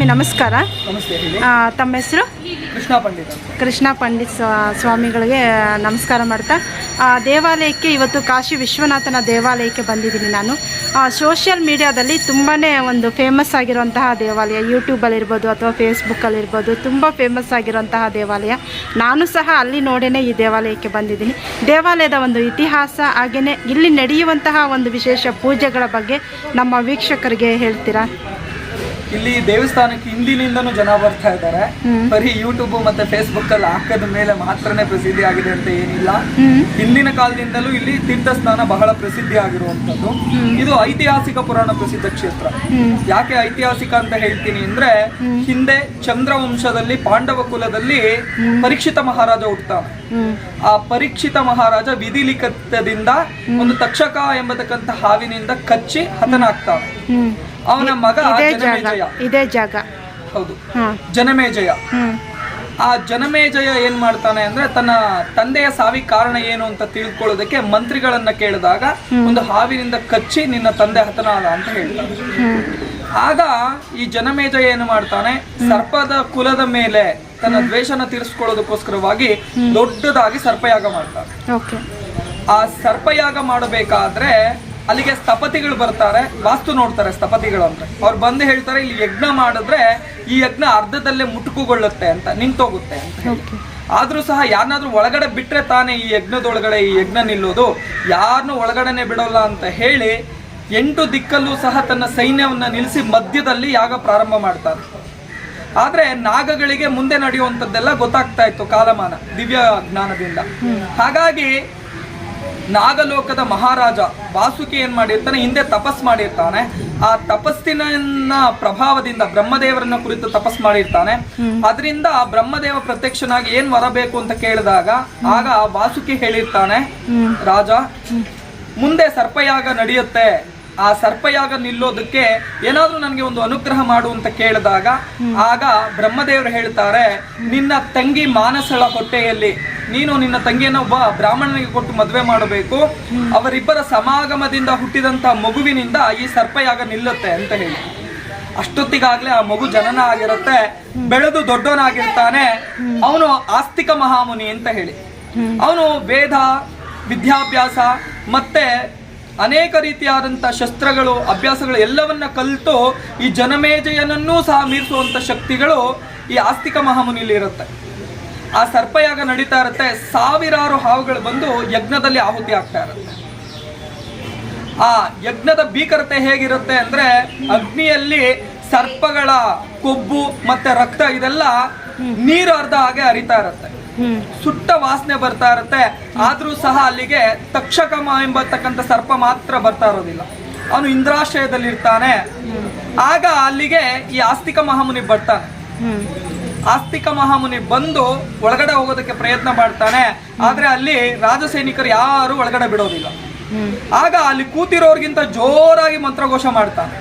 ಸ್ವಾಮಿ ನಮಸ್ಕಾರ. ತಮ್ಮ ಹೆಸರು? ಕೃಷ್ಣ ಪಂಡಿತ್ ಕೃಷ್ಣ ಪಂಡಿತ್ ಸ್ವಾಮಿಗಳಿಗೆ ನಮಸ್ಕಾರ ಮಾಡ್ತಾ. ಆ, ದೇವಾಲಯಕ್ಕೆ ಇವತ್ತು ಕಾಶಿ ವಿಶ್ವನಾಥನ ದೇವಾಲಯಕ್ಕೆ ಬಂದಿದ್ದೀನಿ ನಾನು. ಸೋಷಿಯಲ್ ಮೀಡಿಯಾದಲ್ಲಿ ತುಂಬಾ ಒಂದು ಫೇಮಸ್ ಆಗಿರುವಂತಹ ದೇವಾಲಯ. ಯೂಟ್ಯೂಬಲ್ಲಿರ್ಬೋದು ಅಥವಾ ಫೇಸ್ಬುಕ್ಕಲ್ಲಿರ್ಬೋದು ತುಂಬ ಫೇಮಸ್ ಆಗಿರುವಂತಹ ದೇವಾಲಯ. ನಾನು ಸಹ ಅಲ್ಲಿ ನೋಡೇ ಈ ದೇವಾಲಯಕ್ಕೆ ಬಂದಿದ್ದೀನಿ. ದೇವಾಲಯದ ಒಂದು ಇತಿಹಾಸ ಹಾಗೆಯೇ ಇಲ್ಲಿ ನಡೆಯುವಂತಹ ಒಂದು ವಿಶೇಷ ಪೂಜೆಗಳ ಬಗ್ಗೆ ನಮ್ಮ ವೀಕ್ಷಕರಿಗೆ ಹೇಳ್ತೀರಾ? ಇಲ್ಲಿ ದೇವಸ್ಥಾನಕ್ಕೆ ಹಿಂದಿನಿಂದನೂ ಜನ ಬರ್ತಾ ಇದ್ದಾರೆ. ಬರೀ ಯೂಟ್ಯೂಬ್ ಮತ್ತೆ ಫೇಸ್ಬುಕ್ ಅಲ್ಲಿ ಹಾಕದ ಮೇಲೆ ಮಾತ್ರನೇ ಪ್ರಸಿದ್ಧಿ ಆಗಿದೆ ಅಂತ ಏನಿಲ್ಲ. ಹಿಂದಿನ ಕಾಲದಿಂದಲೂ ಇಲ್ಲಿ ತೀರ್ಥಸ್ಥಾನ ಬಹಳ ಪ್ರಸಿದ್ಧಿ ಆಗಿರುವಂತದ್ದು ಇದು ಐತಿಹಾಸಿಕ ಪುರಾಣ ಪ್ರಸಿದ್ಧ ಕ್ಷೇತ್ರ. ಯಾಕೆ ಐತಿಹಾಸಿಕ ಅಂತ ಹೇಳ್ತೀನಿ ಅಂದ್ರೆ ಹಿಂದೆ ಚಂದ್ರವಂಶದಲ್ಲಿ ಪಾಂಡವ ಕುಲದಲ್ಲಿ ಪರೀಕ್ಷಿತ ಮಹಾರಾಜ ಹುಡ್ತಾನೆ ಆ ಪರೀಕ್ಷಿತ ಮಹಾರಾಜ ವಿಧಿಲಿಖಿತದಿಂದ ಒಂದು ತಕ್ಷಕ ಎಂಬತಕ್ಕಂತ ಹಾವಿನಿಂದ ಕಚ್ಚಿ ಹತನಾಗ್ತಾನೆ. ಅವನ ಮಗ ಇದೇ ಜಾಗ ಜನಮೇಜಯ ಇದೇ ಜಾಗ. ಹೌದು. ಜನಮೇಜಯ. ಆ ಜನಮೇಜಯ ಏನ್ ಮಾಡ್ತಾನೆ ಅಂದ್ರೆ ತನ್ನ ತಂದೆಯ ಸಾವಿಗೆ ಕಾರಣ ಏನು ಅಂತ ತಿಳ್ಕೊಳ್ಳೋದಕ್ಕೆ ಮಂತ್ರಿಗಳನ್ನ ಕೇಳಿದಾಗ ಒಂದು ಹಾವಿನಿಂದ ಕಚ್ಚಿ ನಿನ್ನ ತಂದೆ ಹತನಾದ ಅಂತ ಹೇಳ್ತಾನೆ. ಆಗ ಈ ಜನಮೇಜಯ ಏನು ಮಾಡ್ತಾನೆ? ಸರ್ಪದ ಕುಲದ ಮೇಲೆ ತನ್ನ ದ್ವೇಷನ ತೀರಿಸ್ಕೊಳ್ಳೋದಕ್ಕೋಸ್ಕರವಾಗಿ ದೊಡ್ಡದಾಗಿ ಸರ್ಪಯಾಗ ಮಾಡ್ತಾನೆ. ಆ ಸರ್ಪಯಾಗ ಮಾಡಬೇಕಾದ್ರೆ ಅಲ್ಲಿಗೆ ಸ್ಥಪತಿಗಳು ಬರ್ತಾರೆ ವಾಸ್ತು ನೋಡ್ತಾರೆ ಸ್ಥಪತಿಗಳು ಅಂದ್ರೆ. ಅವ್ರು ಬಂದು ಹೇಳ್ತಾರೆ ಇಲ್ಲಿ ಯಜ್ಞ ಮಾಡಿದ್ರೆ ಈ ಯಜ್ಞ ಅರ್ಧದಲ್ಲೇ ಮುಟುಕುಗೊಳ್ಳುತ್ತೆ ಅಂತ ನಿಂತೋಗುತ್ತೆ ಅಂತ. ಆದ್ರೂ ಸಹ ಯಾರನ್ನಾದ್ರೂ ಒಳಗಡೆ ಬಿಟ್ರೆ ತಾನೇ ಈ ಯಜ್ಞದೊಳಗಡೆ ಈ ಯಜ್ಞ ನಿಲ್ಲೋದು. ಯಾರನ್ನೂ ಒಳಗಡೆನೆ ಬಿಡೋಲ್ಲ ಅಂತ ಹೇಳಿ ಎಂಟು ದಿಕ್ಕಲ್ಲೂ ಸಹ ತನ್ನ ಸೈನ್ಯವನ್ನ ನಿಲ್ಲಿಸಿ ಮಧ್ಯದಲ್ಲಿ ಯಾಗ ಪ್ರಾರಂಭ ಮಾಡ್ತಾರೆ. ಆದ್ರೆ ನಾಗಗಳಿಗೆ ಮುಂದೆ ನಡೆಯುವಂಥದ್ದೆಲ್ಲ ಗೊತ್ತಾಗ್ತಾ ಇತ್ತು ಕಾಲಮಾನ ದಿವ್ಯ ಜ್ಞಾನದಿಂದ ಹಾಗಾಗಿ ನಾಗಲೋಕದ ಮಹಾರಾಜ ವಾಸುಕಿ ಏನ್ ಮಾಡಿರ್ತಾನೆ ಹಿಂದೆ ತಪಸ್ ಮಾಡಿರ್ತಾನೆ. ಆ ತಪಸ್ಸಿನ ಪ್ರಭಾವದಿಂದ ಬ್ರಹ್ಮದೇವರನ್ನ ಕುರಿತು ತಪಸ್ ಮಾಡಿರ್ತಾನೆ. ಅದರಿಂದ ಬ್ರಹ್ಮದೇವ ಪ್ರತ್ಯಕ್ಷನಾಗಿ ಏನ್ ಬರಬೇಕು ಅಂತ ಕೇಳಿದಾಗ ಆಗ ವಾಸುಕಿ ಹೇಳಿರ್ತಾನೆ ರಾಜ ಮುಂದೆ ಸರ್ಪಯಾಗ ನಡೆಯುತ್ತೆ. ಆ ಸರ್ಪಯಾಗ ನಿಲ್ಲೋದಕ್ಕೆ ಏನಾದ್ರೂ ನನಗೆ ಒಂದು ಅನುಗ್ರಹ ಮಾಡು ಅಂತ ಕೇಳಿದಾಗ ಆಗ ಬ್ರಹ್ಮದೇವರು ಹೇಳ್ತಾರೆ ನಿನ್ನ ತಂಗಿ ಮಾನಸಳ ಹೊಟ್ಟೆಯಲ್ಲಿ ನೀನು ನಿನ್ನ ತಂಗಿಯನ್ನ ಒಬ್ಬ ಬ್ರಾಹ್ಮಣನಿಗೆ ಕೊಟ್ಟು ಮದುವೆ ಮಾಡಬೇಕು. ಅವರಿಬ್ಬರ ಸಮಾಗಮದಿಂದ ಹುಟ್ಟಿದಂತ ಮಗುವಿನಿಂದ ಈ ಸರ್ಪಯಾಗ ನಿಲ್ಲುತ್ತೆ ಅಂತ ಹೇಳಿ. ಅಷ್ಟೊತ್ತಿಗಾಗ್ಲೇ ಆ ಮಗು ಜನನ ಆಗಿರುತ್ತೆ ಬೆಳೆದು ದೊಡ್ಡವನಾಗಿರ್ತಾನೆ. ಅವನು ಆಸ್ತಿಕ ಮಹಾಮುನಿ ಅಂತ ಹೇಳಿ. ಅವನು ವೇದ ವಿದ್ಯಾಭ್ಯಾಸ ಮತ್ತೆ ಅನೇಕ ರೀತಿಯಾದಂಥ ಶಸ್ತ್ರಗಳು, ಅಭ್ಯಾಸಗಳು ಎಲ್ಲವನ್ನ ಕಲಿತು ಈ ಜನಮೇಜಯನನ್ನೂ ಸಹ ಮೀರಿಸುವಂಥ ಶಕ್ತಿಗಳು ಈ ಆಸ್ತಿಕ ಮಹಾಮುನಿಲಿ ಇರುತ್ತೆ. ಆ ಸರ್ಪಯಾಗ ನಡೀತಾ ಇರುತ್ತೆ, ಸಾವಿರಾರು ಹಾವುಗಳು ಬಂದು ಯಜ್ಞದಲ್ಲಿ ಆಹುತಿ ಆಗ್ತಾ ಇರುತ್ತೆ. ಆ ಯಜ್ಞದ ಭೀಕರತೆ ಹೇಗಿರುತ್ತೆ ಅಂದ್ರೆ ಅಗ್ನಿಯಲ್ಲಿ ಸರ್ಪಗಳ ಕೊಬ್ಬು ಮತ್ತೆ ರಕ್ತ ಇದೆಲ್ಲ ನೀರು ಅರ್ಧ ಹಾಗೆ ಹರಿತಾ ಇರುತ್ತೆ. ಸುಟ್ಟ ವಾಸನೆ ಬರ್ತಾ ಇರುತ್ತೆ. ಆದ್ರೂ ಸಹ ಅಲ್ಲಿಗೆ ತಕ್ಷಕಮ ಎಂಬತಕ್ಕಂಥ ಸರ್ಪ ಮಾತ್ರ ಬರ್ತಾ ಇರೋದಿಲ್ಲ. ಅವನು ಇಂದ್ರಾಶ್ರಯದಲ್ಲಿರ್ತಾನೆ ಆಗ ಅಲ್ಲಿಗೆ ಈ ಆಸ್ತಿಕ ಮಹಾಮುನಿ ಬರ್ತಾನೆ. ಆಸ್ತಿಕ ಮಹಾಮುನಿ ಬಂದು ಒಳಗಡೆ ಹೋಗೋದಕ್ಕೆ ಪ್ರಯತ್ನ ಮಾಡ್ತಾನೆ. ಆದ್ರೆ ಅಲ್ಲಿ ರಾಜ ಸೈನಿಕರು ಯಾರು ಒಳಗಡೆ ಬಿಡೋದಿಲ್ಲ. ಆಗ ಅಲ್ಲಿ ಕೂತಿರೋರ್ಗಿಂತ ಜೋರಾಗಿ ಮಂತ್ರಘೋಷ ಮಾಡ್ತಾನೆ.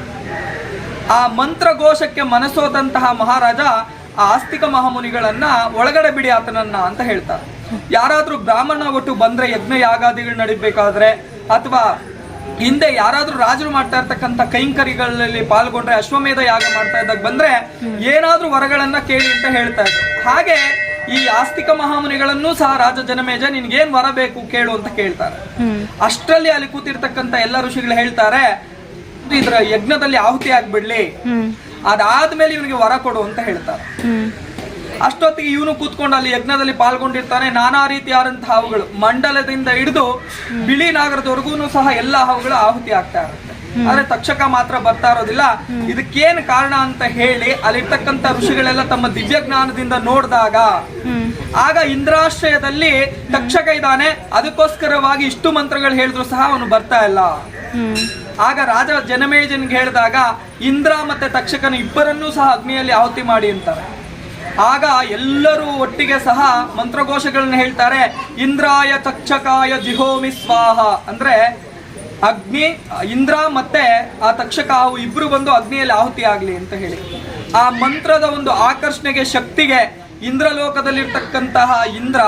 ಆ ಮಂತ್ರಘೋಷಕ್ಕೆ ಮನಸೋದಂತಹ ಮಹಾರಾಜ ಆ ಆಸ್ತಿಕ ಮಹಾಮುನಿಗಳನ್ನ ಒಳಗಡೆ ಬಿಡಿ ಆತನನ್ನ ಅಂತ ಹೇಳ್ತಾರೆ. ಯಾರಾದ್ರೂ ಬ್ರಾಹ್ಮಣ ಒಟ್ಟು ಬಂದ್ರೆ ಯಜ್ಞ ಯಾಗಾದಿಗಳು ನಡಿಬೇಕಾದ್ರೆ ಅಥವಾ ಹಿಂದೆ ಯಾರಾದ್ರೂ ರಾಜರು ಮಾಡ್ತಾ ಇರ್ತಕ್ಕಂಥ ಕೈಂಕರಿಗಳಲ್ಲಿ ಪಾಲ್ಗೊಂಡ್ರೆ ಅಶ್ವಮೇಧ ಯಾಗ ಮಾಡ್ತಾ ಇದ್ದಾಗ ಬಂದ್ರೆ ಏನಾದ್ರೂ ವರಗಳನ್ನ ಕೇಳಿ ಅಂತ ಹೇಳ್ತಾ ಇದ್ರು. ಹಾಗೆ ಈ ಆಸ್ತಿಕ ಮಹಾಮುನಿಗಳನ್ನೂ ಸಹ ರಾಜ ಜನಮೇಜ ನಿನ್ಗೇನ್ ವರ ಬೇಕು ಕೇಳು ಅಂತ ಕೇಳ್ತಾರೆ. ಅಷ್ಟರಲ್ಲಿ ಅಲ್ಲಿ ಕೂತಿರ್ತಕ್ಕಂಥ ಎಲ್ಲ ಋಷಿಗಳು ಹೇಳ್ತಾರೆ ಇದ್ರ ಯಜ್ಞದಲ್ಲಿ ಆಹುತಿ ಆಗ್ಬಿಡ್ಲಿ. ಅದಾದ್ಮೇಲೆ ಇವನಿಗೆ ವರ ಕೊಡು ಅಂತ ಹೇಳ್ತಾರೆ. ಅಷ್ಟೊತ್ತಿಗೆ ಇವನು ಕೂತ್ಕೊಂಡು ಅಲ್ಲಿ ಯಜ್ಞದಲ್ಲಿ ಪಾಲ್ಗೊಂಡಿರ್ತಾನೆ. ನಾನಾ ರೀತಿಯಾದಂತಹ ಹಾವುಗಳು ಮಂಡಲದಿಂದ ಹಿಡಿದು ಬಿಳಿ ನಾಗರದವರೆಗೂ ಸಹ ಎಲ್ಲ ಹಾವುಗಳು ಆಹುತಿ ಆಗ್ತಾ ಇರುತ್ತೆ. ಆದ್ರೆ ತಕ್ಷಕ ಮಾತ್ರ ಬರ್ತಾ ಇರೋದಿಲ್ಲ. ಇದಕ್ಕೇನ್ ಕಾರಣ ಅಂತ ಹೇಳಿ ಅಲ್ಲಿರ್ತಕ್ಕಂಥ ಋಷಿಗಳೆಲ್ಲ ತಮ್ಮ ದಿವ್ಯ ಜ್ಞಾನದಿಂದ ನೋಡಿದಾಗ ಆಗ ಇಂದ್ರಾಶ್ರಯದಲ್ಲಿ ತಕ್ಷಕ ಇದ್ದಾನೆ. ಅದಕ್ಕೋಸ್ಕರವಾಗಿ ಇಷ್ಟು ಮಂತ್ರಗಳು ಹೇಳಿದ್ರು ಸಹ ಅವನು ಬರ್ತಾ ಇಲ್ಲ. ಆಗ ರಾಜ ಜನಮೇಜನ್ಗೆ ಹೇಳಿದಾಗ ಇಂದ್ರ ಮತ್ತೆ ತಕ್ಷಕನ ಇಬ್ಬರನ್ನೂ ಸಹ ಅಗ್ನಿಯಲ್ಲಿ ಆಹುತಿ ಮಾಡಿ ಅಂತಾರೆ. ಆಗ ಎಲ್ಲರೂ ಒಟ್ಟಿಗೆ ಸಹ ಮಂತ್ರಘೋಷಗಳನ್ನ ಹೇಳ್ತಾರೆ ಇಂದ್ರಾಯ ತಕ್ಷಕಾಯ ಜಿಹೋಮಿ ಸ್ವಾಹ. ಅಂದ್ರೆ ಅಗ್ನಿ ಇಂದ್ರ ಮತ್ತೆ ಆ ತಕ್ಷಕ ಅವು ಇಬ್ರು ಬಂದು ಅಗ್ನಿಯಲ್ಲಿ ಆಹುತಿ ಆಗ್ಲಿ ಅಂತ ಹೇಳಿ. ಆ ಮಂತ್ರದ ಒಂದು ಆಕರ್ಷಣೆಗೆ ಶಕ್ತಿಗೆ ಇಂದ್ರಲೋಕದಲ್ಲಿರ್ತಕ್ಕಂತಹ ಇಂದ್ರ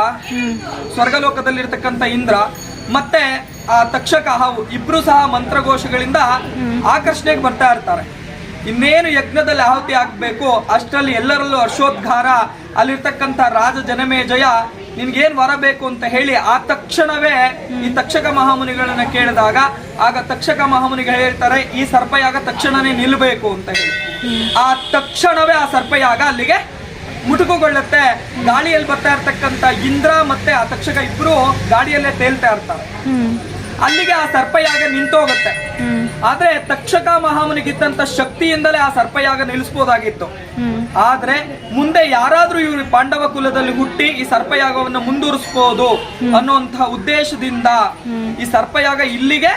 ಸ್ವರ್ಗಲೋಕದಲ್ಲಿರ್ತಕ್ಕಂಥ ಇಂದ್ರ ಮತ್ತೆ ಆ ತಕ್ಷಕ ಹಾವು ಇಬ್ರು ಸಹ ಮಂತ್ರಘೋಷಗಳಿಂದ ಆಕರ್ಷಣೆಗೆ ಬರ್ತಾ ಇರ್ತಾರೆ. ಇನ್ನೇನು ಯಜ್ಞದಲ್ಲಿ ಆಹುತಿ ಆಗ್ಬೇಕು ಅಷ್ಟರಲ್ಲಿ ಎಲ್ಲರಲ್ಲೂ ಹರ್ಷೋದ್ಗಾರ ಅಲ್ಲಿರ್ತಕ್ಕಂಥ ರಾಜ ಜನಮೇಜಯ ನಿನ್ಗೇನ್ ವರ ಬೇಕು ಅಂತ ಹೇಳಿ ಆ ತಕ್ಷಣವೇ ಈ ತಕ್ಷಕ ಮಹಾಮುನಿಗಳನ್ನ ಕೇಳಿದಾಗ ಆಗ ತಕ್ಷಕ ಮಹಾಮುನಿಗಳು ಹೇಳ್ತಾರೆ ಈ ಸರ್ಪಯಾಗ ತಕ್ಷಣನೇ ನಿಲ್ಬೇಕು ಅಂತ ಹೇಳಿ. ಆ ತಕ್ಷಣವೇ ಆ ಸರ್ಪಯಾಗ ಅಲ್ಲಿಗೆ ಮುಟುಕುಗೊಳ್ಳುತ್ತೆ ಗಾಳಿಯಲ್ಲಿ ಬರ್ತಾ ಇರ್ತಕ್ಕಂಥ ಇಂದ್ರ ಮತ್ತೆ ಆ ತಕ್ಷಕ ಇಬ್ರು ಗಾಡಿಯಲ್ಲೇ ತೇಲ್ತಾ ಇರ್ತಾರೆ. ಅಲ್ಲಿಗೆ ಆ ಸರ್ಪಯಾಗ ನಿಂತೋಗುತ್ತೆ ಆದ್ರೆ ತಕ್ಷಕ ಮಹಾಮುನಿಗಿದ್ದಂತ ಶಕ್ತಿಯಿಂದಲೇ ಆ ಸರ್ಪಯಾಗ ನಿಲ್ಲಿಸಬಹುದಾಗಿತ್ತು ಆದ್ರೆ ಮುಂದೆ ಯಾರಾದ್ರೂ ಇವರು ಪಾಂಡವ ಕುಲದಲ್ಲಿ ಹುಟ್ಟಿ ಈ ಸರ್ಪಯಾಗವನ್ನು ಮುಂದುವರಿಸಬಹುದು ಅನ್ನುವಂತಹ ಉದ್ದೇಶದಿಂದ ಈ ಸರ್ಪಯಾಗ ಇಲ್ಲಿಗೆ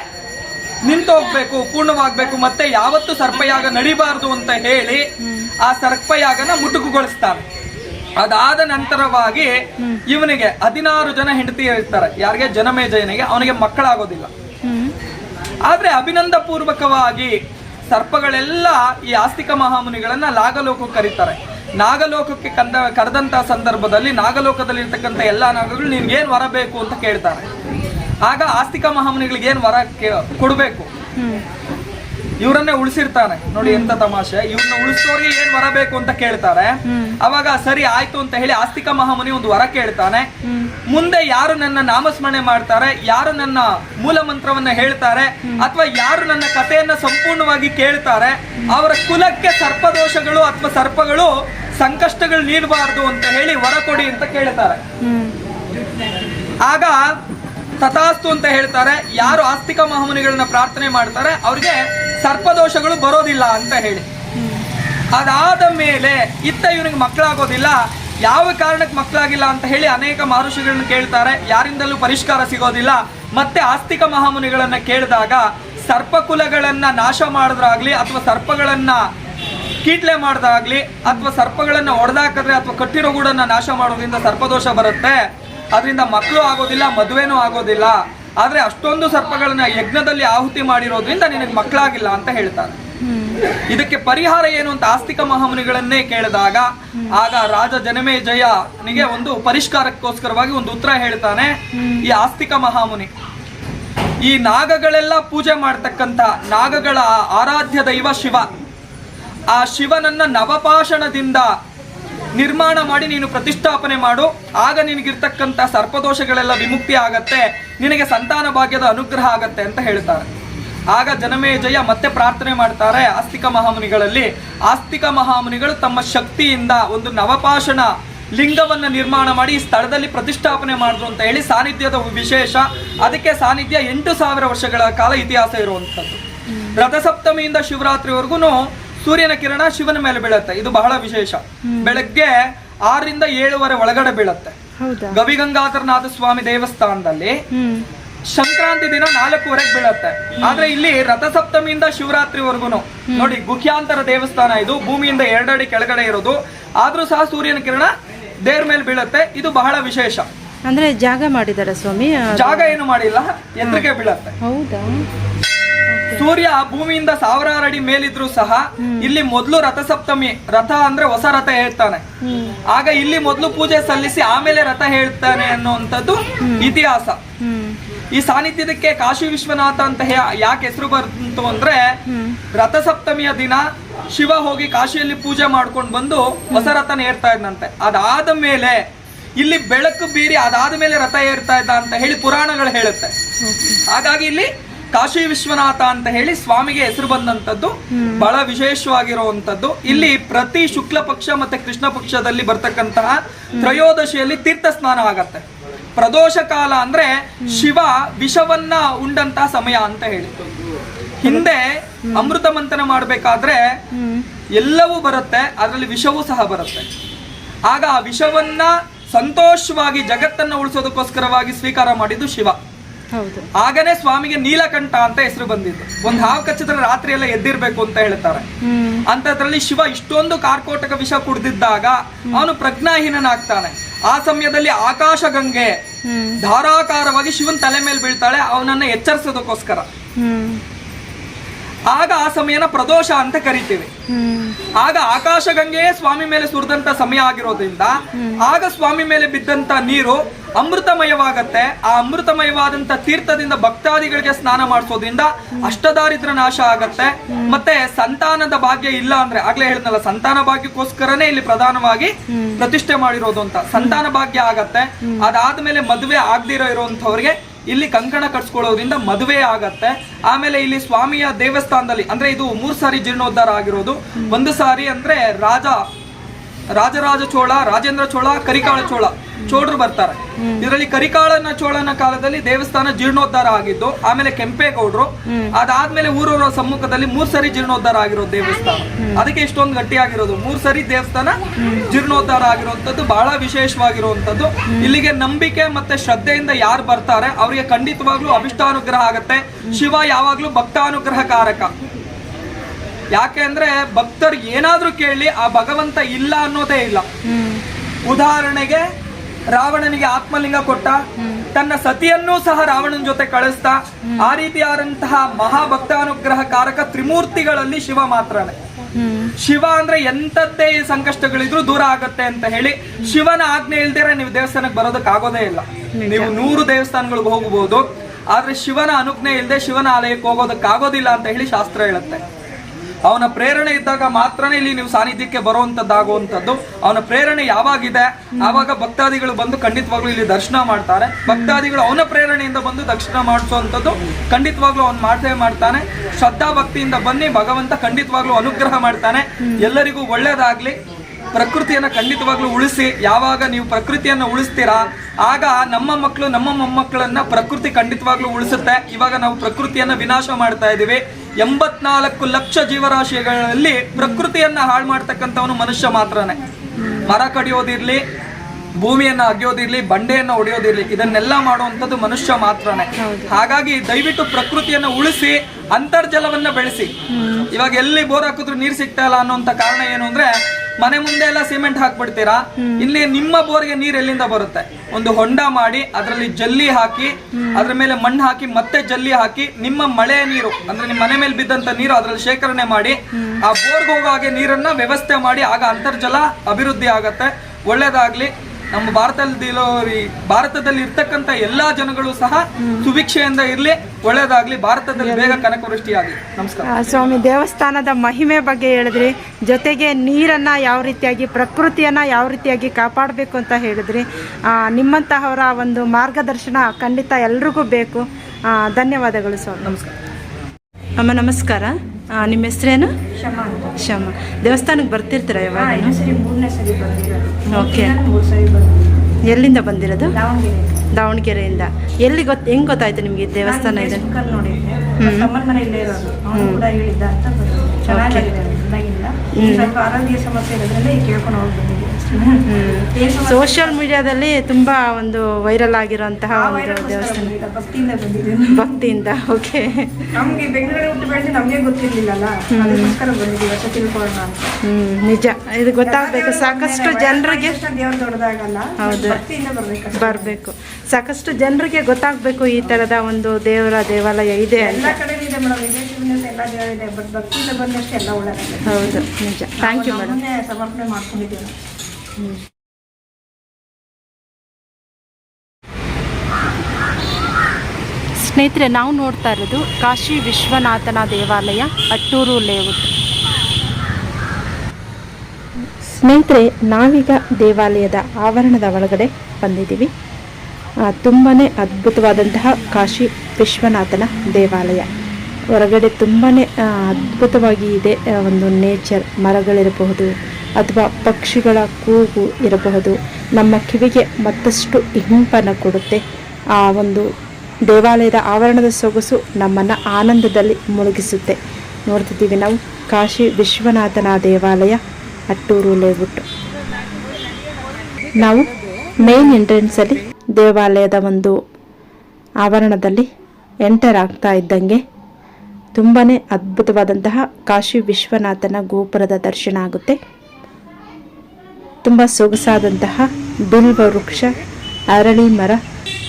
ನಿಂತೋಗ್ಬೇಕು ಪೂರ್ಣವಾಗ್ಬೇಕು ಮತ್ತೆ ಯಾವತ್ತು ಸರ್ಪಯಾಗ ನಡಿಬಾರದು ಅಂತ ಹೇಳಿ ಆ ಸರ್ಪಯಾಗನ ಮುಟುಕುಗೊಳಿಸ್ತಾನೆ ಅದಾದ ನಂತರವಾಗಿ ಇವನಿಗೆ ಹದಿನಾರು ಜನ ಹೆಂಡತಿ ಇರ್ತಾರೆ. ಯಾರಿಗೆ ಜನಮೇಜಯನಿಗೆ ಅವನಿಗೆ ಮಕ್ಕಳಾಗೋದಿಲ್ಲ. ಆದ್ರೆ ಅಭಿನಂದ ಪೂರ್ವಕವಾಗಿ ಸರ್ಪಗಳೆಲ್ಲ ಈ ಆಸ್ತಿಕ ಮಹಾಮುನಿಗಳನ್ನ ನಾಗಲೋಕಕ್ಕೆ ಕರೀತಾರೆ. ನಾಗಲೋಕಕ್ಕೆ ಕಂದ ಕರೆದಂತಹ ಸಂದರ್ಭದಲ್ಲಿ ನಾಗಲೋಕದಲ್ಲಿ ಇರ್ತಕ್ಕಂಥ ಎಲ್ಲಾ ನಾಗಗಳು ನಿನ್ಗೇನ್ ವರ ಬೇಕು ಅಂತ ಕೇಳ್ತಾರೆ. ಆಗ ಆಸ್ತಿಕ ಮಹಾಮುನಿಗಳಿಗೆ ಏನ್ ವರ ಕೊಡ್ಬೇಕು. ಇವರನ್ನೇ ಉಳಿಸಿರ್ತಾನೆ. ನೋಡಿ ಎಂತ ತಮಾಷೆ. ಇವ್ರನ್ನ ಉಳಿಸೋರಿಗೆ ಏನ್ ವರ ಬೇಕು ಅಂತ ಕೇಳ್ತಾರೆ. ಅವಾಗ ಸರಿ, ಆಯ್ತು ಅಂತ ಹೇಳಿ ಆಸ್ತಿಕ ಮಹಾಮುನಿ ಒಂದು ವರ ಕೇಳ್ತಾನೆ. ಮುಂದೆ ಯಾರು ನನ್ನ ನಾಮಸ್ಮರಣೆ ಮಾಡ್ತಾರೆ, ಯಾರು ನನ್ನ ಮೂಲ ಮಂತ್ರವನ್ನ ಹೇಳ್ತಾರೆ, ಅಥವಾ ಯಾರು ನನ್ನ ಕಥೆಯನ್ನ ಸಂಪೂರ್ಣವಾಗಿ ಕೇಳ್ತಾರೆ, ಅವರ ಕುಲಕ್ಕೆ ಸರ್ಪದೋಷಗಳು ಅಥವಾ ಸರ್ಪಗಳು ಸಂಕಷ್ಟಗಳು ನೀಡಬಾರದು ಅಂತ ಹೇಳಿ ವರ ಕೊಡಿ ಅಂತ ಕೇಳ್ತಾರೆ. ಆಗ ತಥಾಸ್ತು ಅಂತ ಹೇಳ್ತಾರೆ, ಯಾರು ಆಸ್ತಿಕ ಮಹಾಮುನಿಗಳನ್ನ ಪ್ರಾರ್ಥನೆ ಮಾಡ್ತಾರೆ, ಅವ್ರಿಗೆ ಸರ್ಪದೋಷಗಳು ಬರೋದಿಲ್ಲ ಅಂತ ಹೇಳಿ. ಅದಾದ ಮೇಲೆ ಇತ್ತ ಇವನಿಗೆ ಮಕ್ಕಳಾಗೋದಿಲ್ಲ. ಯಾವ ಕಾರಣಕ್ಕೆ ಮಕ್ಕಳಾಗಿಲ್ಲ ಅಂತ ಹೇಳಿ ಅನೇಕ ಮಹರ್ಷಿಗಳನ್ನ ಕೇಳ್ತಾರೆ. ಯಾರಿಂದಲೂ ಪರಿಷ್ಕಾರ ಸಿಗೋದಿಲ್ಲ. ಮತ್ತೆ ಆಸ್ತಿಕ ಮಹಾಮುನಿಗಳನ್ನ ಕೇಳಿದಾಗ ಸರ್ಪಕುಲಗಳನ್ನ ನಾಶ ಮಾಡಿದ್ರಾಗ್ಲಿ ಅಥವಾ ಸರ್ಪಗಳನ್ನ ಕೀಟ್ಲೆ ಮಾಡಿದಾಗ್ಲಿ ಅಥವಾ ಸರ್ಪಗಳನ್ನ ಹೊಡೆದಾಕದ್ರೆ ಅಥವಾ ಕಟ್ಟಿರೋ ಗೂಡನ್ನ ನಾಶ ಮಾಡೋದ್ರಿಂದ ಸರ್ಪದೋಷ ಬರುತ್ತೆ. ಅದರಿಂದ ಮಕ್ಕಳು ಆಗೋದಿಲ್ಲ, ಮದುವೆನೂ ಆಗೋದಿಲ್ಲ. ಆದ್ರೆ ಅಷ್ಟೊಂದು ಸರ್ಪಗಳನ್ನ ಯಜ್ಞದಲ್ಲಿ ಆಹುತಿ ಮಾಡಿರೋದ್ರಿಂದ ನಿನಗೆ ಮಕ್ಕಳಾಗಿಲ್ಲ ಅಂತ ಹೇಳ್ತಾರೆ. ಇದಕ್ಕೆ ಪರಿಹಾರ ಏನು ಅಂತ ಆಸ್ತಿಕ ಮಹಾಮುನಿಗಳನ್ನೇ ಕೇಳಿದಾಗ ಆಗ ರಾಜ ಜನಮೇ ಜನಮೇಜಯನಿಗೆ ಒಂದು ಪರಿಷ್ಕಾರಕ್ಕೋಸ್ಕರವಾಗಿ ಒಂದು ಉತ್ತರ ಹೇಳ್ತಾನೆ ಈ ಆಸ್ತಿಕ ಮಹಾಮುನಿ. ಈ ನಾಗಗಳೆಲ್ಲ ಪೂಜೆ ಮಾಡ್ತಕ್ಕಂಥ ನಾಗಗಳ ಆರಾಧ್ಯ ದೈವ ಶಿವ. ಆ ಶಿವನನ್ನ ನವಪಾಷಣದಿಂದ ನಿರ್ಮಾಣ ಮಾಡಿ ನೀನು ಪ್ರತಿಷ್ಠಾಪನೆ ಮಾಡು. ಆಗ ನಿನಗಿರ್ತಕ್ಕಂಥ ಸರ್ಪದೋಷಗಳೆಲ್ಲ ವಿಮುಕ್ತಿ ಆಗತ್ತೆ. ನಿನಗೆ ಸಂತಾನ ಭಾಗ್ಯದ ಅನುಗ್ರಹ ಆಗತ್ತೆ ಅಂತ ಹೇಳ್ತಾರೆ. ಆಗ ಜನಮೇಜಯ ಮತ್ತೆ ಪ್ರಾರ್ಥನೆ ಮಾಡ್ತಾರೆ ಆಸ್ತಿಕ ಮಹಾಮುನಿಗಳಲ್ಲಿ. ಆಸ್ತಿಕ ಮಹಾಮುನಿಗಳು ತಮ್ಮ ಶಕ್ತಿಯಿಂದ ಒಂದು ನವಪಾಷಣ ಲಿಂಗವನ್ನ ನಿರ್ಮಾಣ ಮಾಡಿ ಸ್ಥಳದಲ್ಲಿ ಪ್ರತಿಷ್ಠಾಪನೆ ಮಾಡಿದ್ರು ಅಂತ ಹೇಳಿ ಸಾನ್ನಿಧ್ಯದ ವಿಶೇಷ. ಅದಕ್ಕೆ ಸಾನ್ನಿಧ್ಯ ಎಂಟು ಸಾವಿರ ವರ್ಷಗಳ ಕಾಲ ಇತಿಹಾಸ ಇರುವಂಥದ್ದು. ರಥಸಪ್ತಮಿಯಿಂದ ಶಿವರಾತ್ರಿವರೆಗೂ ಸೂರ್ಯನ ಕಿರಣ ಶಿವನ ಮೇಲೆ ಬೀಳುತ್ತೆ. ಇದು ಬಹಳ ವಿಶೇಷ. ಬೆಳಗ್ಗೆ ಆರರಿಂದ ಏಳುವರೆ ಒಳಗಡೆ ಬೀಳುತ್ತೆ. ಗವಿಗಂಗಾಧರನಾಥ ಸ್ವಾಮಿ ದೇವಸ್ಥಾನದಲ್ಲಿ ಸಂಕ್ರಾಂತಿ ದಿನ ನಾಲ್ಕುವರೆಗೆ ಬೀಳತ್ತೆ. ಆದ್ರೆ ಇಲ್ಲಿ ರಥಸಪ್ತಮಿಯಿಂದ ಶಿವರಾತ್ರಿವರೆಗೂ ನೋಡಿ ಗುಖ್ಯಾಂತರ ದೇವಸ್ಥಾನ ಇದು. ಭೂಮಿಯಿಂದ ಎರಡಡಿ ಕೆಳಗಡೆ ಇರೋದು. ಆದ್ರೂ ಸಹ ಸೂರ್ಯನ ಕಿರಣ ದೇವ್ರ ಮೇಲೆ ಬೀಳತ್ತೆ. ಇದು ಬಹಳ ವಿಶೇಷ. ಅಂದ್ರೆ ಜಾಗ ಮಾಡಿದಾರೆ ಸ್ವಾಮಿ? ಜಾಗ ಏನು ಮಾಡಿಲ್ಲ. ಎದುರಿಗೆ ಬೀಳತ್ತೆ. ಹೌದಾ? ಸೂರ್ಯ ಭೂಮಿಯಿಂದ ಸಾವಿರಾರು ಅಡಿ ಮೇಲಿದ್ರು ಸಹ ಇಲ್ಲಿ ಮೊದಲು ರಥಸಪ್ತಮಿ ರಥ ಅಂದ್ರೆ ಹೊಸ ರಥ ಹೇಳ್ತಾನೆ. ಆಗ ಇಲ್ಲಿ ಮೊದಲು ಪೂಜೆ ಸಲ್ಲಿಸಿ ಆಮೇಲೆ ರಥ ಹೇಳ್ತಾನೆ ಅನ್ನುವಂಥದ್ದು ಇತಿಹಾಸ. ಈ ಸಾನ್ನಿಧ್ಯದಕ್ಕೆ ಕಾಶಿ ವಿಶ್ವನಾಥ ಅಂತ ಯಾಕೆ ಹೆಸರು ಬಂತು ಅಂದ್ರೆ ರಥಸಪ್ತಮಿಯ ದಿನ ಶಿವ ಹೋಗಿ ಕಾಶಿಯಲ್ಲಿ ಪೂಜೆ ಮಾಡ್ಕೊಂಡು ಬಂದು ಹೊಸ ರಥನ ಏರ್ತಾ ಇದ್ದಂತೆ ಅದಾದ ಮೇಲೆ ಇಲ್ಲಿ ಬೆಳಕು ಬೀರಿ ಅದಾದ ಮೇಲೆ ರಥ ಏರ್ತಾ ಇದ್ದ ಅಂತ ಹೇಳಿ ಪುರಾಣಗಳು ಹೇಳುತ್ತೆ. ಹಾಗಾಗಿ ಇಲ್ಲಿ ಕಾಶಿ ವಿಶ್ವನಾಥ ಅಂತ ಹೇಳಿ ಸ್ವಾಮಿಗೆ ಹೆಸರು ಬಂದಂತದ್ದು ಬಹಳ ವಿಶೇಷವಾಗಿರುವಂತದ್ದು ಇಲ್ಲಿ ಪ್ರತಿ ಶುಕ್ಲ ಪಕ್ಷ ಮತ್ತೆ ಕೃಷ್ಣ ಪಕ್ಷದಲ್ಲಿ ಬರ್ತಕ್ಕಂತಹ ತ್ರಯೋದಶಿಯಲ್ಲಿ ತೀರ್ಥ ಸ್ನಾನ ಆಗತ್ತೆ. ಪ್ರದೋಷ ಕಾಲ ಅಂದ್ರೆ ಶಿವ ವಿಷವನ್ನ ಉಂಡಂತಹ ಸಮಯ ಅಂತ ಹೇಳಿ. ಹಿಂದೆ ಅಮೃತ ಮಂಥನ ಮಾಡ್ಬೇಕಾದ್ರೆ ಎಲ್ಲವೂ ಬರುತ್ತೆ ಅದರಲ್ಲಿ ವಿಷವೂ ಸಹ ಬರುತ್ತೆ. ಆಗ ಆ ವಿಷವನ್ನ ಸಂತೋಷವಾಗಿ ಜಗತ್ತನ್ನ ಉಳಿಸೋದಕ್ಕೋಸ್ಕರವಾಗಿ ಸ್ವೀಕಾರ ಮಾಡಿದ್ದು ಶಿವ. ಆಗನೇ ಸ್ವಾಮಿಗೆ ನೀಲಕಂಠ ಅಂತ ಹೆಸರು ಬಂದಿದ್ದು. ಒಂದು ಹಾವು ಕಚ್ಚಿದ್ರೆ ರಾತ್ರಿ ಎಲ್ಲ ಎದ್ದಿರ್ಬೇಕು ಅಂತ ಹೇಳ್ತಾರೆ. ಅಂತದ್ರಲ್ಲಿ ಶಿವ ಇಷ್ಟೊಂದು ಕಾರ್ಕೋಟಕ ವಿಷ ಕುಡ್ದಿದ್ದಾಗ ಅವನು ಪ್ರಜ್ಞಾಹೀನನಾಗ್ತಾನೆ. ಆ ಸಮಯದಲ್ಲಿ ಆಕಾಶ ಗಂಗೆ ಧಾರಾಕಾರವಾಗಿ ಶಿವನ್ ತಲೆ ಮೇಲೆ ಬೀಳ್ತಾಳೆ ಅವನನ್ನ ಎಚ್ಚರಿಸೋದಕ್ಕೋಸ್ಕರ. ಹ್ಮ್. ಆಗ ಆ ಸಮಯನ ಪ್ರದೋಷ ಅಂತ ಕರಿತೀವಿ. ಆಗ ಆಕಾಶ ಗಂಗೆಯೇ ಸ್ವಾಮಿ ಮೇಲೆ ಸುರಿದಂತ ಸಮಯ ಆಗಿರೋದ್ರಿಂದ ಆಗ ಸ್ವಾಮಿ ಮೇಲೆ ಬಿದ್ದಂತ ನೀರು ಅಮೃತಮಯವಾಗತ್ತೆ. ಆ ಅಮೃತಮಯವಾದಂತ ತೀರ್ಥದಿಂದ ಭಕ್ತಾದಿಗಳಿಗೆ ಸ್ನಾನ ಮಾಡಿಸೋದ್ರಿಂದ ಅಷ್ಟದಾರಿದ್ರ ನಾಶ ಆಗತ್ತೆ. ಮತ್ತೆ ಸಂತಾನದ ಭಾಗ್ಯ ಇಲ್ಲ ಅಂದ್ರೆ, ಆಗ್ಲೇ ಹೇಳಿದ್ನಲ್ಲ, ಸಂತಾನ ಭಾಗ್ಯಕ್ಕೋಸ್ಕರನೇ ಇಲ್ಲಿ ಪ್ರಧಾನವಾಗಿ ಪ್ರತಿಷ್ಠೆ ಮಾಡಿರೋದು ಅಂತ. ಸಂತಾನ ಭಾಗ್ಯ ಆಗತ್ತೆ. ಅದಾದ್ಮೇಲೆ ಮದುವೆ ಆಗದಿರೋ ಇರುವಂತವ್ರಿಗೆ ಇಲ್ಲಿ ಕಂಕಣ ಕಟ್ಸ್ಕೊಳ್ಳೋದ್ರಿಂದ ಮದುವೆ ಆಗತ್ತೆ. ಆಮೇಲೆ ಇಲ್ಲಿ ಸ್ವಾಮಿಯ ದೇವಸ್ಥಾನದಲ್ಲಿ, ಅಂದ್ರೆ ಇದು ಮೂರ್ ಸಾರಿ ಜೀರ್ಣೋದ್ಧಾರ ಆಗಿರೋದು. ಒಂದು ಸಾರಿ ಅಂದ್ರೆ ರಾಜ, ರಾಜರಾಜ ಚೋಳ, ರಾಜೇಂದ್ರ ಚೋಳ, ಕರಿಕಾಳ ಚೋಳ. ಚೋಳರು ಬರ್ತಾರೆ. ಇದರಲ್ಲಿ ಕರಿಕಾಳನ ಚೋಳನ ಕಾಲದಲ್ಲಿ ದೇವಸ್ಥಾನ ಜೀರ್ಣೋದ್ಧಾರ ಆಗಿದ್ದು ಆಮೇಲೆ ಕೆಂಪೇಗೌಡರು ಅದಾದ್ಮೇಲೆ ಊರವರ ಸಮ್ಮುಖದಲ್ಲಿ ಮೂರ್ ಸರಿ ಜೀರ್ಣೋದ್ಧಾರ ಆಗಿರೋ ದೇವಸ್ಥಾನ. ಅದಕ್ಕೆ ಇಷ್ಟೊಂದು ಗಟ್ಟಿಯಾಗಿರೋದು. ಮೂರ್ ಸರಿ ದೇವಸ್ಥಾನ ಜೀರ್ಣೋದ್ಧಾರ ಆಗಿರುವಂತದ್ದು ಬಹಳ ವಿಶೇಷವಾಗಿರುವಂತದ್ದು ಇಲ್ಲಿಗೆ ನಂಬಿಕೆ ಮತ್ತೆ ಶ್ರದ್ಧೆಯಿಂದ ಯಾರು ಬರ್ತಾರೆ ಅವರಿಗೆ ಖಂಡಿತವಾಗ್ಲೂ ಅಭಿಷ್ಟಾನುಗ್ರಹ ಆಗತ್ತೆ. ಶಿವ ಯಾವಾಗ್ಲೂ ಭಕ್ತಾನುಗ್ರಹಕಾರಕ. ಯಾಕೆ ಅಂದ್ರೆ ಭಕ್ತರು ಏನಾದ್ರೂ ಕೇಳಿ ಆ ಭಗವಂತ ಇಲ್ಲ ಅನ್ನೋದೇ ಇಲ್ಲ. ಉದಾಹರಣೆಗೆ ರಾವಣನಿಗೆ ಆತ್ಮಲಿಂಗ ಕೊಟ್ಟ ತನ್ನ ಸತಿಯನ್ನೂ ಸಹ ರಾವಣನ ಜೊತೆ ಕಳಿಸ್ತಾ ಆ ರೀತಿಯಾದಂತಹ ಮಹಾಭಕ್ತಾನುಗ್ರಹ ಕಾರಕ ತ್ರಿಮೂರ್ತಿಗಳಲ್ಲಿ ಶಿವ ಮಾತ್ರನೇ. ಶಿವ ಅಂದ್ರೆ ಎಂತದ್ದೇ ಈ ಸಂಕಷ್ಟಗಳಿದ್ರು ದೂರ ಆಗತ್ತೆ ಅಂತ ಹೇಳಿ ಶಿವನ ಆಜ್ಞೆ ಇಲ್ದಿರ ನೀವು ದೇವಸ್ಥಾನಕ್ಕೆ ಬರೋದಕ್ಕೆ ಆಗೋದೇ ಇಲ್ಲ. ನೀವು ನೂರು ದೇವಸ್ಥಾನಗಳಿಗೆ ಹೋಗಬಹುದು ಆದ್ರೆ ಶಿವನ ಅನುಜ್ಞೆ ಇಲ್ಲದೆ ಶಿವನ ಆಲಯಕ್ಕೆ ಹೋಗೋದಕ್ಕೆ ಆಗೋದಿಲ್ಲ ಅಂತ ಹೇಳಿ ಶಾಸ್ತ್ರ ಹೇಳುತ್ತೆ. ಅವನ ಪ್ರೇರಣೆ ಇದ್ದಾಗ ಮಾತ್ರನೇ ಇಲ್ಲಿ ನೀವು ಸಾನ್ನಿಧ್ಯಕ್ಕೆ ಬರುವಂತದ್ದಾಗುವಂಥದ್ದು. ಅವನ ಪ್ರೇರಣೆ ಯಾವಾಗಿದೆ? ಆವಾಗ ಭಕ್ತಾದಿಗಳು ಬಂದು ಖಂಡಿತವಾಗ್ಲೂ ಇಲ್ಲಿ ದರ್ಶನ ಮಾಡ್ತಾರೆ. ಭಕ್ತಾದಿಗಳು ಅವನ ಪ್ರೇರಣೆಯಿಂದ ಬಂದು ದರ್ಶನ ಮಾಡಿಸುವಂಥದ್ದು ಖಂಡಿತವಾಗ್ಲೂ ಅವ್ನು ಮಾಡ್ತೇ ಮಾಡ್ತಾನೆ. ಶ್ರದ್ಧಾ ಭಕ್ತಿಯಿಂದ ಬನ್ನಿ, ಭಗವಂತ ಖಂಡಿತವಾಗ್ಲೂ ಅನುಗ್ರಹ ಮಾಡ್ತಾನೆ. ಎಲ್ಲರಿಗೂ ಒಳ್ಳೇದಾಗ್ಲಿ. ಪ್ರಕೃತಿಯನ್ನ ಖಂಡಿತವಾಗ್ಲೂ ಉಳಿಸಿ. ಯಾವಾಗ ನೀವು ಪ್ರಕೃತಿಯನ್ನ ಉಳಿಸ್ತೀರಾ, ಆಗ ನಮ್ಮ ಮಕ್ಕಳು ನಮ್ಮ ಮೊಮ್ಮಕ್ಕಳನ್ನ ಪ್ರಕೃತಿ ಖಂಡಿತವಾಗ್ಲೂ ಉಳಿಸುತ್ತೆ. ಇವಾಗ ನಾವು ಪ್ರಕೃತಿಯನ್ನ ವಿನಾಶ ಮಾಡ್ತಾ ಇದೀವಿ. ಎಂಬತ್ನಾಲ್ಕು ಲಕ್ಷ ಜೀವರಾಶಿಗಳಲ್ಲಿ ಪ್ರಕೃತಿಯನ್ನ ಹಾಳು ಮಾಡ್ತಕ್ಕಂಥವನು ಮನುಷ್ಯ ಮಾತ್ರನೇ. ಮರ ಕಡಿಯೋದಿರ್ಲಿ ಭೂಮಿಯನ್ನ ಅಗೆಯೋದಿರ್ಲಿ ಬಂಡೆಯನ್ನ ಹೊಡೆಯೋದಿರ್ಲಿ ಇದನ್ನೆಲ್ಲ ಮಾಡುವಂಥದ್ದು ಮನುಷ್ಯ ಮಾತ್ರನೇ. ಹಾಗಾಗಿ ದಯವಿಟ್ಟು ಪ್ರಕೃತಿಯನ್ನ ಉಳಿಸಿ ಅಂತರ್ಜಲವನ್ನ ಬೆಳೆಸಿ. ಇವಾಗ ಎಲ್ಲಿ ಬೋರ್ ಹಾಕಿದ್ರು ನೀರು ಸಿಗ್ತಾ ಇಲ್ಲ ಅನ್ನೋಂಥ ಕಾರಣ ಏನು ಅಂದ್ರೆ ಮನೆ ಮುಂದೆ ಎಲ್ಲ ಸಿಮೆಂಟ್ ಹಾಕ್ಬಿಡ್ತೀರಾ? ಇಲ್ಲಿ ನಿಮ್ಮ ಬೋರ್ಗೆ ನೀರ್ ಎಲ್ಲಿಂದ ಬರುತ್ತೆ? ಒಂದು ಹೊಂಡ ಮಾಡಿ ಅದರಲ್ಲಿ ಜಲ್ಲಿ ಹಾಕಿ ಅದ್ರ ಮೇಲೆ ಮಣ್ಣು ಹಾಕಿ ಮತ್ತೆ ಜಲ್ಲಿ ಹಾಕಿ ನಿಮ್ಮ ಮಳೆ ನೀರು ಅಂದ್ರೆ ನಿಮ್ಮ ಮನೆ ಮೇಲೆ ಬಿದ್ದಂತ ನೀರು ಅದ್ರಲ್ಲಿ ಶೇಖರಣೆ ಮಾಡಿ ಆ ಬೋರ್ಗೆ ಹೋಗೋ ಹಾಗೆ ನೀರನ್ನ ವ್ಯವಸ್ಥೆ ಮಾಡಿ ಆಗ ಅಂತರ್ಜಲ ಅಭಿವೃದ್ಧಿ ಆಗತ್ತೆ. ಒಳ್ಳೇದಾಗ್ಲಿ. ನಮ್ಮ ಭಾರತದಲ್ಲಿ ಭಾರತದಲ್ಲಿ ಇರ್ತಕ್ಕಂಥ ಎಲ್ಲಾ ಜನಗಳು ಸಹ ಸುಭಿಕ್ಷೆಯಿಂದ ಇರಲಿ ಒಳ್ಳೇದಾಗ್ಲಿ ಭಾರತದಲ್ಲಿ ಬೇಗ ಕನಕವೃಷ್ಟಿಯಾಗಲಿ. ನಮಸ್ಕಾರ. ಸ್ವಾಮಿ ದೇವಸ್ಥಾನದ ಮಹಿಮೆ ಬಗ್ಗೆ ಹೇಳಿದ್ರಿ. ಜೊತೆಗೆ ನೀರನ್ನು ಯಾವ ರೀತಿಯಾಗಿ ಪ್ರಕೃತಿಯನ್ನು ಯಾವ ರೀತಿಯಾಗಿ ಕಾಪಾಡಬೇಕು ಅಂತ ಹೇಳಿದ್ರಿ. ಆ, ನಿಮ್ಮಂತಹವರ ಒಂದು ಮಾರ್ಗದರ್ಶನ ಖಂಡಿತ ಎಲ್ರಿಗೂ ಬೇಕು. ಧನ್ಯವಾದಗಳು ಸ್ವಾಮಿ. ನಮಸ್ಕಾರ. ಅಮ್ಮ ನಮಸ್ಕಾರ. ನಿಮ್ಮ ಹೆಸರೇನು? ಶಮ ದೇವಸ್ಥಾನಕ್ಕೆ ಬರ್ತಿರ್ತೀರ ಬಂದಿರೋದು. ಓಕೆ ಎಲ್ಲಿಂದ ಬಂದಿರೋದು? ದಾವಣಗೆರೆ ದಾವಣಗೆರೆಯಿಂದ. ಎಲ್ಲಿ ಗೊತ್ತು ಹೆಂಗ್ ಗೊತ್ತಾಯ್ತು ನಿಮಗೆ ದೇವಸ್ಥಾನ ಇದೆ? ಚೆನ್ನಾಗಿಲ್ಲ. ಸ್ವಲ್ಪ ಆರೋಗ್ಯ ಸಮಸ್ಯೆ ಇರೋದ್ರಿಂದ ಕೇಳ್ಕೊಂಡು ಹೋಗಿ ಸೋಷಿಯಲ್ ಮೀಡಿಯಾದಲ್ಲಿ ತುಂಬಾ ಒಂದು ವೈರಲ್ ಆಗಿರುವಂತಹ ಒಂದು ದೇವಸ್ಥಾನ. ಭಕ್ತಿಯಿಂದ ಓಕೆ. ನಮ್ಗೆ ಬೆಂಗಳೂರು ಹುಟ್ಟು ಬೆಳೆದು ನಮಗೆ ಗೊತ್ತಿರ್ಲಿಲ್ಲಲ್ಲ? ಅದಕ್ಕೋಸ್ಕರ ಬಂದಿದ್ದೀವಿ ವರ್ಷ ತಿಳ್ಕೊಳ್ಳೋಣ ಹ್ಮ್ ನಿಜ. ಇದು ಗೊತ್ತಾಗಬೇಕು. ಸಾಕಷ್ಟು ಜನರಿಗೆ ದೇವ್ರು ದೊಡ್ಡದಾಗಲ್ಲ ಹೌದು. ಬರ್ಬೇಕು ಬರಬೇಕು. ಸಾಕಷ್ಟು ಜನರಿಗೆ ಗೊತ್ತಾಗಬೇಕು ಈ ಥರದ ಒಂದು ದೇವರ ದೇವಾಲಯ ಇದೆ ಎಲ್ಲ ಕಡೆ ಇದೆ ಮೇಡಮ್. ವಿದೇಶದಿಂದ ಎಲ್ಲ ದೇವರ ಇದೆ ಬಟ್ ಭಕ್ತಿಯಿಂದ ಬಂದಷ್ಟು ಎಲ್ಲ ಒಳ್ಳೆದಾಗುತ್ತೆ. ಹೌದು ನಿಜ. ಥ್ಯಾಂಕ್ ಯು ಮೇಡಮ್ ಸಮರ್ಪಣೆ ಮಾಡ್ಕೊಂಡಿದ್ದೀವಿ. ಸ್ನೇಹಿತರೆ, ನಾವು ನೋಡ್ತಾ ಇರೋದು ಕಾಶಿ ವಿಶ್ವನಾಥನ ದೇವಾಲಯ, ಅಟ್ಟೂರು ಲೇಔಟ್ ಸ್ನೇಹಿತರೆ, ನಾವೀಗ ದೇವಾಲಯದ ಆವರಣದ ಒಳಗಡೆ ಬಂದಿದ್ದೀವಿ. ತುಂಬಾ ಅದ್ಭುತವಾದಂತಹ ಕಾಶಿ ವಿಶ್ವನಾಥನ ದೇವಾಲಯ. ಹೊರಗಡೆ ತುಂಬಾ ಅದ್ಭುತವಾಗಿ ಇದೆ ಒಂದು ನೇಚರ್ ಮರಗಳಿರಬಹುದು ಅಥವಾ ಪಕ್ಷಿಗಳ ಕೂಗು ಇರಬಹುದು. ನಮ್ಮ ಕಿವಿಗೆ ಮತ್ತಷ್ಟು ಇಂಪನ್ನು ಕೊಡುತ್ತೆ. ಆ ಒಂದು ದೇವಾಲಯದ ಆವರಣದ ಸೊಗಸು ನಮ್ಮನ್ನು ಆನಂದದಲ್ಲಿ ಮುಳುಗಿಸುತ್ತೆ. ನೋಡ್ತಿದ್ದೀವಿ ನಾವು, ಕಾಶಿ ವಿಶ್ವನಾಥನ ದೇವಾಲಯ, ಅಟ್ಟೂರು ಲೇಔಟ್. ನಾವು ಮೇನ್ ಎಂಟ್ರೆನ್ಸಲ್ಲಿ ದೇವಾಲಯದ ಒಂದು ಆವರಣದಲ್ಲಿ ಎಂಟರ್ ಆಗ್ತಾ ಇದ್ದಂಗೆ ತುಂಬಾ ಅದ್ಭುತವಾದಂತಹ ಕಾಶಿ ವಿಶ್ವನಾಥನ ಗೋಪುರದ ದರ್ಶನ ಆಗುತ್ತೆ. ತುಂಬ ಸೊಗಸಾದಂತಹ ಬಿಲ್ವ ವೃಕ್ಷ, ಅರಳಿ ಮರ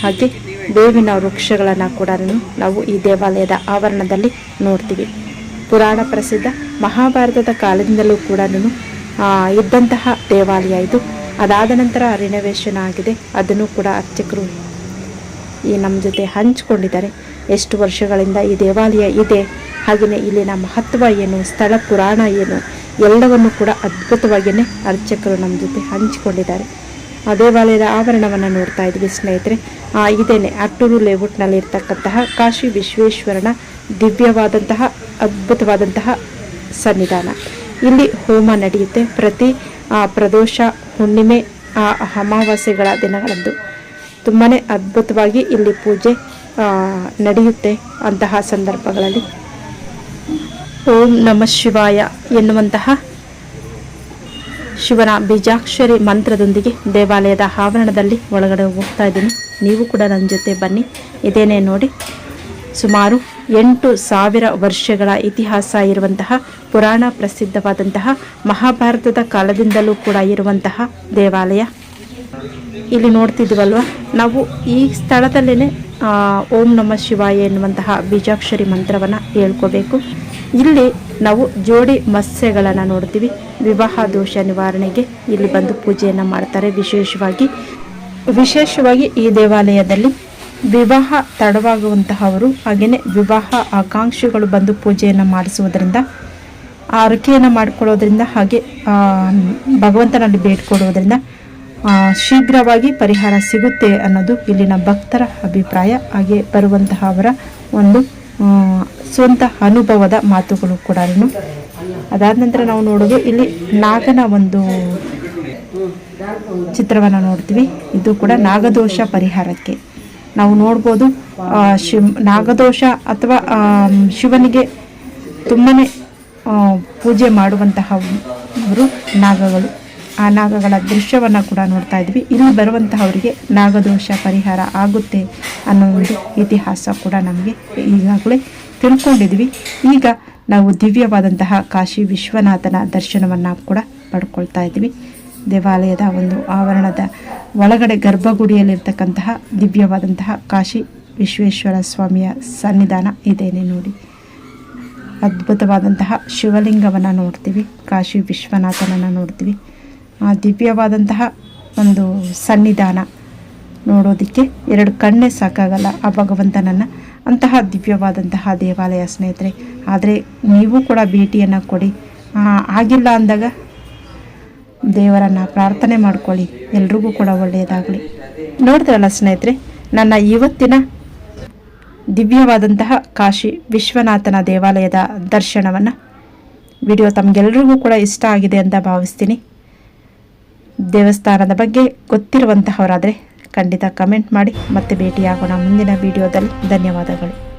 ಹಾಗೆ ಬೇವಿನ ವೃಕ್ಷಗಳನ್ನು ಕೂಡ ನಾವು ಈ ದೇವಾಲಯದ ಆವರಣದಲ್ಲಿ ನೋಡ್ತೀವಿ. ಪುರಾಣ ಪ್ರಸಿದ್ಧ ಮಹಾಭಾರತದ ಕಾಲದಿಂದಲೂ ಕೂಡ ಇದ್ದಂತಹ ದೇವಾಲಯ ಇದು. ಅದಾದ ನಂತರ ರಿನೋವೇಷನ್ ಆಗಿದೆ. ಅದನ್ನು ಕೂಡ ಅರ್ಚಕರು ಈ ನಮ್ಮ ಜೊತೆ ಹಂಚಿಕೊಂಡಿದ್ದಾರೆ. ಎಷ್ಟು ವರ್ಷಗಳಿಂದ ಈ ದೇವಾಲಯ ಇದೆ ಹಾಗೆಯೇ ಇಲ್ಲಿನ ಮಹತ್ವ ಏನು ಸ್ಥಳ ಪುರಾಣ ಏನು ಎಲ್ಲವನ್ನು ಕೂಡ ಅದ್ಭುತವಾಗಿಯೇ ಅರ್ಚಕರು ನಮ್ಮ ಜೊತೆ ಹಂಚಿಕೊಂಡಿದ್ದಾರೆ. ಆ ದೇವಾಲಯದ ಆವರಣವನ್ನು ನೋಡ್ತಾ ಇದ್ವಿ ಸ್ನೇಹಿತರೆ. ಆ, ಇದೇನೆ ಅಟ್ಟೂರು ಲೇಔಟ್ನಲ್ಲಿ ಇರ್ತಕ್ಕಂತಹ ಕಾಶಿ ವಿಶ್ವೇಶ್ವರನ ದಿವ್ಯವಾದಂತಹ ಅದ್ಭುತವಾದಂತಹ ಸನ್ನಿಧಾನ. ಇಲ್ಲಿ ಹೋಮ ನಡೆಯುತ್ತೆ ಪ್ರತಿ ಪ್ರದೋಷ ಹುಣ್ಣಿಮೆ ಆ, ಅಮಾವಾಸ್ಯೆಗಳ ದಿನಗಳಂದು. ತುಂಬಾ ಅದ್ಭುತವಾಗಿ ಇಲ್ಲಿ ಪೂಜೆ ನಡೆಯುತ್ತೆ ಅಂತಹ ಸಂದರ್ಭಗಳಲ್ಲಿ. ಓಂ ನಮ ಶಿವಾಯ ಎನ್ನುವಂತಹ ಶಿವನ ಬೀಜಾಕ್ಷರಿ ಮಂತ್ರದೊಂದಿಗೆ ದೇವಾಲಯದ ಆವರಣದಲ್ಲಿ ಒಳಗಡೆ ಹೋಗ್ತಾ ಇದ್ದೀನಿ. ನೀವು ಕೂಡ ನನ್ನ ಜೊತೆ ಬನ್ನಿ. ಇದೇನೇ ನೋಡಿ, ಸುಮಾರು ಎಂಟು ಸಾವಿರ ವರ್ಷಗಳ ಇತಿಹಾಸ ಇರುವಂತಹ ಪುರಾಣ ಪ್ರಸಿದ್ಧವಾದಂತಹ ಮಹಾಭಾರತದ ಕಾಲದಿಂದಲೂ ಕೂಡ ಇರುವಂತಹ ದೇವಾಲಯ. ಇಲ್ಲಿ ನೋಡ್ತಿದ್ವಲ್ವ? ನಾವು ಈ ಸ್ಥಳದಲ್ಲೇ ಓಂ ನಮ ಶಿವಾಯ ಎನ್ನುವಂತಹ ಬೀಜಾಕ್ಷರಿ ಮಂತ್ರವನ್ನು ಹೇಳ್ಕೋಬೇಕು. ಇಲ್ಲಿ ನಾವು ಜೋಡಿ ಮತ್ಸ್ಯಗಳನ್ನು ನೋಡ್ತೀವಿ. ವಿವಾಹ ದೋಷ ನಿವಾರಣೆಗೆ ಇಲ್ಲಿ ಬಂದು ಪೂಜೆಯನ್ನು ಮಾಡ್ತಾರೆ. ವಿಶೇಷವಾಗಿ ವಿಶೇಷವಾಗಿ ಈ ದೇವಾಲಯದಲ್ಲಿ ವಿವಾಹ ತಡವಾಗುವಂತಹವರು ಹಾಗೆಯೇ ವಿವಾಹ ಆಕಾಂಕ್ಷಿಗಳು ಬಂದು ಪೂಜೆಯನ್ನು ಮಾಡಿಸುವುದರಿಂದ ಆರಕೆಯನ್ನು ಮಾಡಿಕೊಳ್ಳೋದ್ರಿಂದ ಹಾಗೆ ಭಗವಂತನಲ್ಲಿ ಆ, ಶೀಘ್ರವಾಗಿ ಪರಿಹಾರ ಸಿಗುತ್ತೆ ಅನ್ನೋದು ಇಲ್ಲಿನ ಭಕ್ತರ ಅಭಿಪ್ರಾಯ. ಹಾಗೆ ಬರುವಂತಹ ಅವರ ಒಂದು ಸ್ವಂತ ಅನುಭವದ ಮಾತುಗಳು ಕೂಡ ಅದಾದ ನಂತರ ನಾವು ನೋಡೋದು ಇಲ್ಲಿ ನಾಗನ ಒಂದು ಚಿತ್ರವನ್ನು ನೋಡ್ತೀವಿ. ಇದು ಕೂಡ ನಾಗದೋಷ ಪರಿಹಾರಕ್ಕೆ. ನಾವು ನೋಡ್ಬೋದು ಶಿವ್, ನಾಗದೋಷ ಅಥವಾ ಶಿವನಿಗೆ ತುಂಬನೇ ಪೂಜೆ ಪೂಜೆ ಮಾಡುವಂತಹವರು ನಾಗಗಳು. ಆ ನಾಗಗಳ ದೃಶ್ಯವನ್ನು ಕೂಡ ನೋಡ್ತಾ ಇದ್ವಿ. ಇಲ್ಲಿ ಬರುವಂತಹವರಿಗೆ ನಾಗದೋಷ ಪರಿಹಾರ ಆಗುತ್ತೆ ಅನ್ನೋ ಒಂದು ಇತಿಹಾಸ ಕೂಡ ನಮಗೆ ಈಗಾಗಲೇ ತಿಳ್ಕೊಂಡಿದ್ವಿ. ಈಗ ನಾವು ದಿವ್ಯವಾದಂತಹ ಕಾಶಿ ವಿಶ್ವನಾಥನ ದರ್ಶನವನ್ನು ಕೂಡ ಪಡ್ಕೊಳ್ತಾ ಇದ್ವಿ. ದೇವಾಲಯದ ಒಂದು ಆವರಣದ ಒಳಗಡೆ ಗರ್ಭಗುಡಿಯಲ್ಲಿರ್ತಕ್ಕಂತಹ ದಿವ್ಯವಾದಂತಹ ಕಾಶಿ ವಿಶ್ವೇಶ್ವರ ಸ್ವಾಮಿಯ ಸನ್ನಿಧಾನ ಇದೇನೆ ನೋಡಿ. ಅದ್ಭುತವಾದಂತಹ ಶಿವಲಿಂಗವನ್ನು ನೋಡ್ತೀವಿ, ಕಾಶಿ ವಿಶ್ವನಾಥನನ್ನು ನೋಡ್ತೀವಿ. ದಿವ್ಯವಾದಂತಹ ಒಂದು ಸನ್ನಿಧಾನ ನೋಡೋದಕ್ಕೆ ಎರಡು ಕಣ್ಣೇ ಸಾಕಾಗಲ್ಲ ಆ ಭಗವಂತನನ್ನು. ಅಂತಹ ದಿವ್ಯವಾದಂತಹ ದೇವಾಲಯ ಸ್ನೇಹಿತರೆ, ಆದರೆ ನೀವು ಕೂಡ ಭೇಟಿಯನ್ನು ಕೊಡಿ. ಆಗಿಲ್ಲ ಅಂದಾಗ ದೇವರನ್ನು ಪ್ರಾರ್ಥನೆ ಮಾಡ್ಕೊಳ್ಳಿ. ಎಲ್ರಿಗೂ ಕೂಡ ಒಳ್ಳೆಯದಾಗಲಿ. ನೋಡಿದ್ರಲ್ಲ ಸ್ನೇಹಿತರೆ, ನನ್ನ ಇವತ್ತಿನ ದಿವ್ಯವಾದಂತಹ ಕಾಶಿ ವಿಶ್ವನಾಥನ ದೇವಾಲಯದ ದರ್ಶನವನ್ನು ವಿಡಿಯೋ ತಮಗೆಲ್ರಿಗೂ ಕೂಡ ಇಷ್ಟ ಆಗಿದೆ ಅಂತ ಭಾವಿಸ್ತೀನಿ. ದೇವಸ್ಥಾನದ ಬಗ್ಗೆ ಗೊತ್ತಿರುವಂತಹವರಾದರೆ ಖಂಡಿತ ಕಮೆಂಟ್ ಮಾಡಿ. ಮತ್ತೆ ಭೇಟಿಯಾಗೋಣ ಮುಂದಿನ ವಿಡಿಯೋದಲ್ಲಿ ಧನ್ಯವಾದಗಳು.